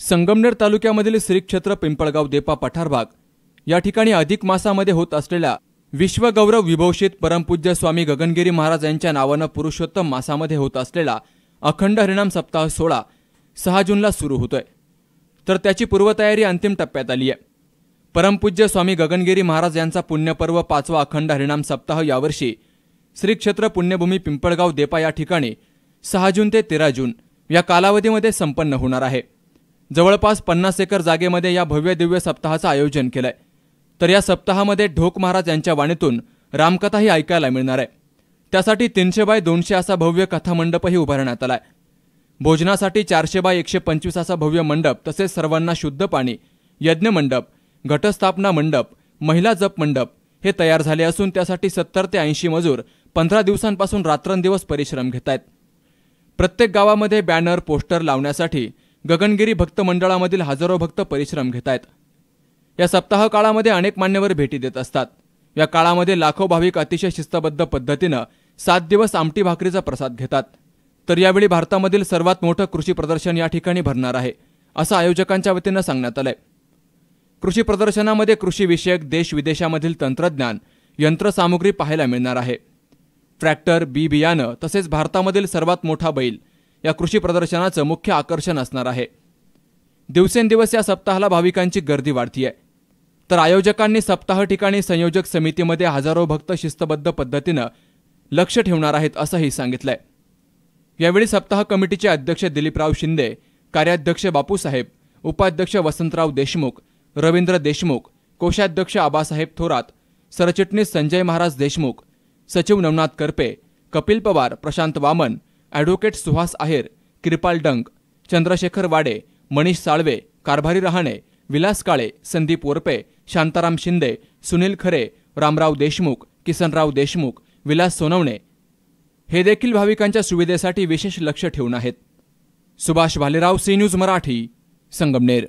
संगमनेर तालुक्यामधील श्री क्षेत्र पिंपळगाव देपा पठारभाग या ठिकाणी अधिक मासामध्ये होत असलेल्या विश्वगौरव विभूषित परमपूज्य स्वामी गगनगिरी महाराज यांच्या नावानं पुरुषोत्तम मासामध्ये होत असलेला अखंड हरिणाम सप्ताह सोळा सहा जूनला सुरू होतोय. तर त्याची पूर्वतयारी अंतिम टप्प्यात आली आहे. परमपूज्य स्वामी गगनगिरी महाराज यांचा पुण्यपर्व पाचवा अखंड हरिणाम सप्ताह यावर्षी श्री क्षेत्र पुण्यभूमी पिंपळगाव देपा या ठिकाणी सहा जून ते तेरा जून या कालावधीमध्ये संपन्न होणार आहे. जवळपास पन्नास एकर जागेमध्ये या भव्य दिव्य सप्ताहाचं आयोजन केलंय. तर या सप्ताहामध्ये ढोक महाराज यांच्या वाणीतून रामकथाही ऐकायला मिळणार आहे. त्यासाठी तीनशे बाय दोनशे असा भव्य कथामंडपही उभारण्यात आलाय. भोजनासाठी चारशे बाय एकशे पंचवीस असा भव्य मंडप तसेच सर्वांना शुद्ध पाणी यज्ञ मंडप घटस्थापना मंडप महिला जप मंडप हे तयार झाले असून त्यासाठी सत्तर ते ऐंशी मजूर पंधरा दिवसांपासून रात्रंदिवस परिश्रम घेत आहेत प्रत्येक गावामध्ये बॅनर पोस्टर लावण्यासाठी गगनगिरी भक्त मंडळामधील हजारो भक्त परिश्रम घेत आहेत या सप्ताह काळामध्ये अनेक मान्यवर भेटी देत असतात. या काळामध्ये लाखो भाविक अतिशय शिस्तबद्ध पद्धतीनं सात दिवस आमटी भाकरीचा प्रसाद घेतात. तर यावेळी भारतामधील सर्वात मोठं कृषी प्रदर्शन या ठिकाणी भरणार आहे असं आयोजकांच्या वतीनं सांगण्यात आलंय. कृषी प्रदर्शनामध्ये कृषीविषयक देश विदेशामधील तंत्रज्ञान यंत्रसामुग्री पाहायला मिळणार आहे. ट्रॅक्टर बी बियाणं तसेच भारतामधील सर्वात मोठा बैल या कृषी प्रदर्शनाचं मुख्य आकर्षण असणार आहे. दिवसेंदिवस या सप्ताहाला भाविकांची गर्दी वाढतीये. तर आयोजकांनी सप्ताह ठिकाणी संयोजक समितीमध्ये हजारो भक्त शिस्तबद्ध पद्धतीनं लक्ष ठेवणार आहेत असंही सांगितलंय. यावेळी सप्ताह कमिटीचे अध्यक्ष दिलीपराव शिंदे कार्याध्यक्ष बापूसाहेब उपाध्यक्ष वसंतराव देशमुख रवींद्र देशमुख कोषाध्यक्ष आबासाहेब थोरात सरचिटणीस संजय महाराज देशमुख सचिव नवनाथ करपे कपिल पवार प्रशांत वामन ॲडव्होकेट सुहास आहेर कृपाल डंक चंद्रशेखर वाडे मनीष साळवे कारभारी रहाणे विलास काळे संदीप ओरपे शांताराम शिंदे सुनील खरे रामराव देशमुख किसनराव देशमुख विलास सोनवणे. हे देखील भाविकांच्या सुविधेसाठी विशेष लक्ष ठेवून आहेत. Subhash Bhalerao C news Marathi Sangamner.